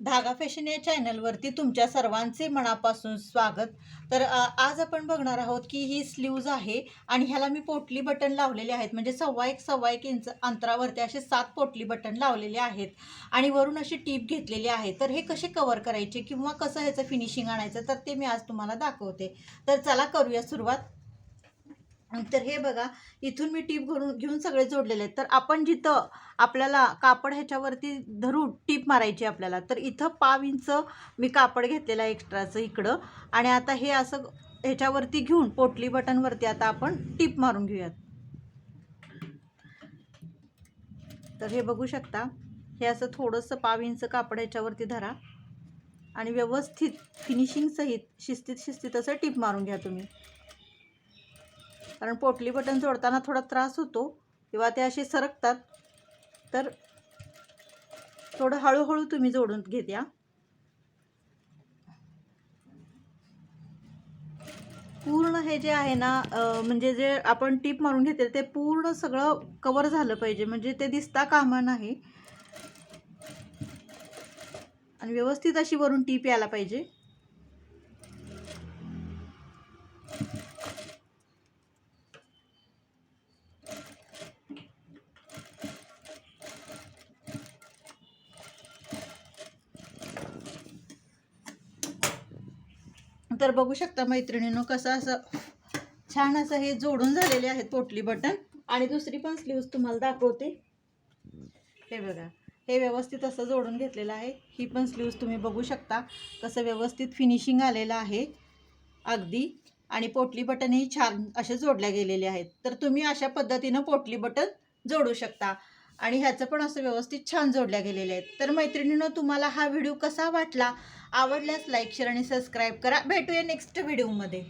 धागा फॅशन या चॅनलवरती तुमच्या सर्वांचे मनापासून स्वागत. तर आज आपण बघणार आहोत की ही स्लीव्ज आहे आणि ह्याला मी पोटली बटन लावलेले आहेत. म्हणजे सव्वा एक सव्वा एक इंच अंतरावरती असे सात पोटली बटन लावलेले आहेत आणि वरून अशी टीप घेतलेली आहे. तर हे कसे कवर करायचे किंवा कसं ह्याचं फिनिशिंग आणायचं तर ते मी आज तुम्हाला दाखवते. तर चला करूया सुरुवात. तर हे बघा इथून मी टीप घरून घेऊन सगळे जोडलेले आहेत. तर आपण जिथं आपल्याला कापड ह्याच्यावरती धरून टीप मारायची आपल्याला तर इथं पाव इंच मी कापड घेतलेलं आहे एक्स्ट्राचं इकडं. आणि आता हे असं ह्याच्यावरती घेऊन पोटली बटनवरती आता आपण टीप मारून घेऊयात. तर हे बघू शकता हे असं थोडंसं पाव इंच कापड ह्याच्यावरती धरा. आणि व्यवस्थित फिनिशिंगसहित शिस्तीत शिस्तीत असं टीप मारून घ्या तुम्ही. कारण पोटली बटन जोडताना थोडा त्रास होतो किंवा ते असे सरकतात. तर थोडं हळूहळू तुम्ही जोडून घेत्या. पूर्ण हे जे आहे ना म्हणजे जे आपण टीप मारून घेते ते पूर्ण सगळं कवर झालं पाहिजे. म्हणजे ते दिसता कामा नाही. आणि व्यवस्थित अशी वरून टीप यायला पाहिजे. तर बघू शकता मैत्रिणीनं कसं असं छान असं हे जोडून झालेले आहेत पोटली बटन. आणि दुसरी पण स्लीव्ज तुम्हाला दाखवते. हे बघा हे व्यवस्थित असं जोडून घेतलेलं आहे. ही पण स्लीव्ज तुम्ही बघू शकता कसं व्यवस्थित फिनिशिंग आलेलं आहे अगदी. आणि पोटली बटनही छान असे जोडल्या गेलेले आहेत. तर तुम्ही अशा पद्धतीनं पोटली बटन जोडू शकता. आणि ह्याचं पण असं व्यवस्थित छान जोडल्या गेलेले आहेत. तर मैत्रिणीनं तुम्हाला हा व्हिडिओ कसा वाटला? आवडल्यास लाईक शेअर आणि सबस्क्राईब करा. भेटूया नेक्स्ट व्हिडिओमध्ये.